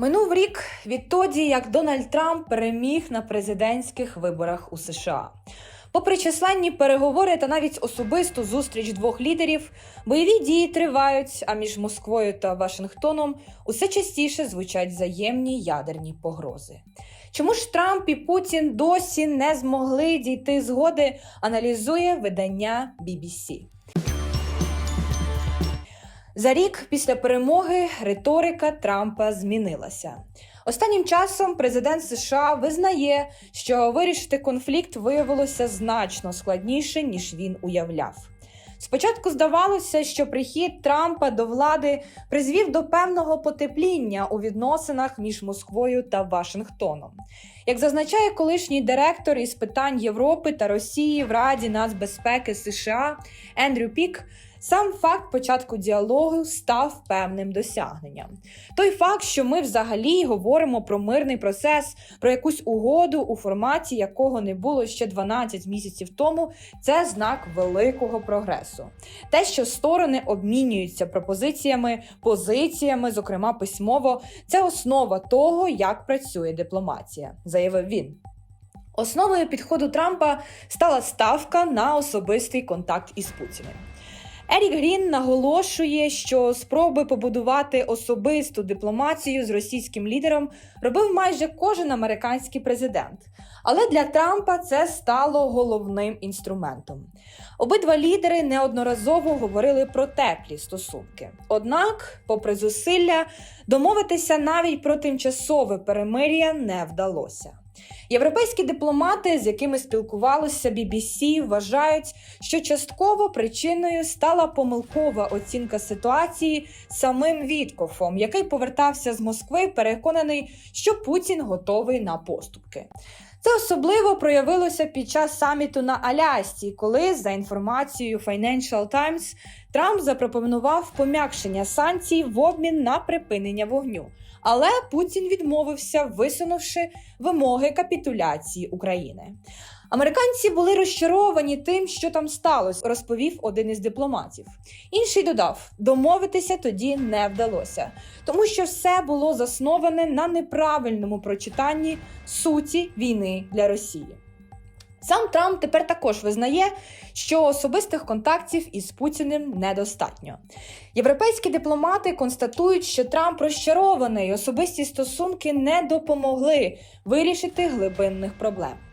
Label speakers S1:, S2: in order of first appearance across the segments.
S1: Минув рік відтоді, як Дональд Трамп переміг на президентських виборах у США. Попри численні переговори та навіть особисту зустріч двох лідерів, бойові дії тривають. А між Москвою та Вашингтоном усе частіше звучать взаємні ядерні погрози. Чому ж Трамп і Путін досі не змогли дійти згоди? Аналізує видання BBC. За рік після перемоги риторика Трампа змінилася. Останнім часом президент США визнає, що вирішити конфлікт виявилося значно складніше, ніж він уявляв. Спочатку здавалося, що прихід Трампа до влади призвів до певного потепління у відносинах між Москвою та Вашингтоном. Як зазначає колишній директор із питань Європи та Росії в Раді нацбезпеки США Ендрю Пік, сам факт початку діалогу став певним досягненням. Той факт, що ми взагалі говоримо про мирний процес, про якусь угоду, у форматі якого не було ще 12 місяців тому, це знак великого прогресу. Те, що сторони обмінюються пропозиціями, позиціями, зокрема письмово, це основа того, як працює дипломатія, заявив він. Основою підходу Трампа стала ставка на особистий контакт із Путіним. Ерік Грін наголошує, що спроби побудувати особисту дипломатію з російським лідером робив майже кожен американський президент. Але для Трампа це стало головним інструментом. Обидва лідери неодноразово говорили про теплі стосунки. Однак, попри зусилля, домовитися навіть про тимчасове перемир'я не вдалося. Європейські дипломати, з якими спілкувалося BBC, вважають, що частково причиною стала помилкова оцінка ситуації самим Віткофом, який повертався з Москви, переконаний, що Путін готовий на поступки. Це особливо проявилося під час саміту на Алясці, коли, за інформацією Financial Times, Трамп запропонував пом'якшення санкцій в обмін на припинення вогню. Але Путін відмовився, висунувши вимоги капітуляції України. Американці були розчаровані тим, що там сталося, розповів один із дипломатів. Інший додав: домовитися тоді не вдалося, тому що все було засноване на неправильному прочитанні суті війни для Росії. Сам Трамп тепер також визнає, що особистих контактів із Путіним недостатньо. Європейські дипломати констатують, що Трамп розчарований, особисті стосунки не допомогли вирішити глибинних проблем.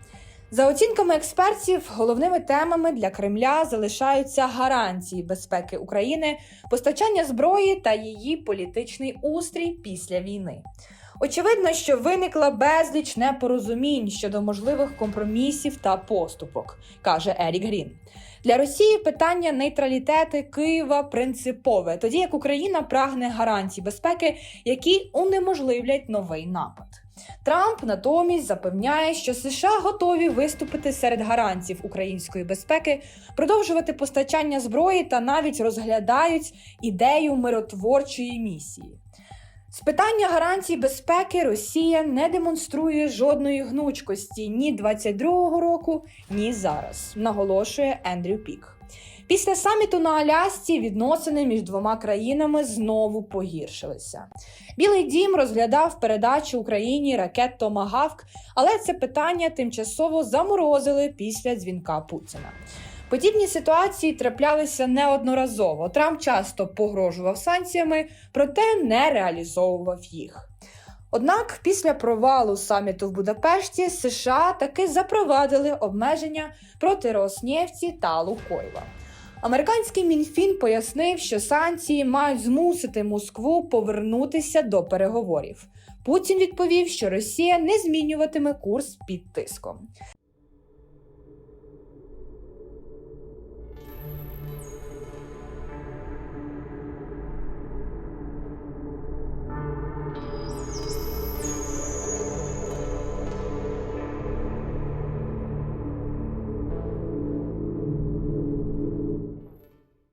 S1: За оцінками експертів, головними темами для Кремля залишаються гарантії безпеки України, постачання зброї та її політичний устрій після війни. Очевидно, що виникла безліч непорозумінь щодо можливих компромісів та поступок, каже Ерік Грін. Для Росії питання нейтралітети Києва принципове, тоді як Україна прагне гарантій безпеки, які унеможливлять новий напад. Трамп натомість запевняє, що США готові виступити серед гарантів української безпеки, продовжувати постачання зброї та навіть розглядають ідею миротворчої місії. З питання гарантій безпеки Росія не демонструє жодної гнучкості ні 22-го року, ні зараз, наголошує Ендрю Пік. Після саміту на Алясці відносини між двома країнами знову погіршилися. Білий дім розглядав передачу Україні ракет Томагавк, але це питання тимчасово заморозили після дзвінка Путіна. Подібні ситуації траплялися неодноразово. Трамп часто погрожував санкціями, проте не реалізовував їх. Однак після провалу саміту в Будапешті США таки запровадили обмеження проти Роснефті та Лукойла. Американський мінфін пояснив, що санкції мають змусити Москву повернутися до переговорів. Путін відповів, що Росія не змінюватиме курс під тиском.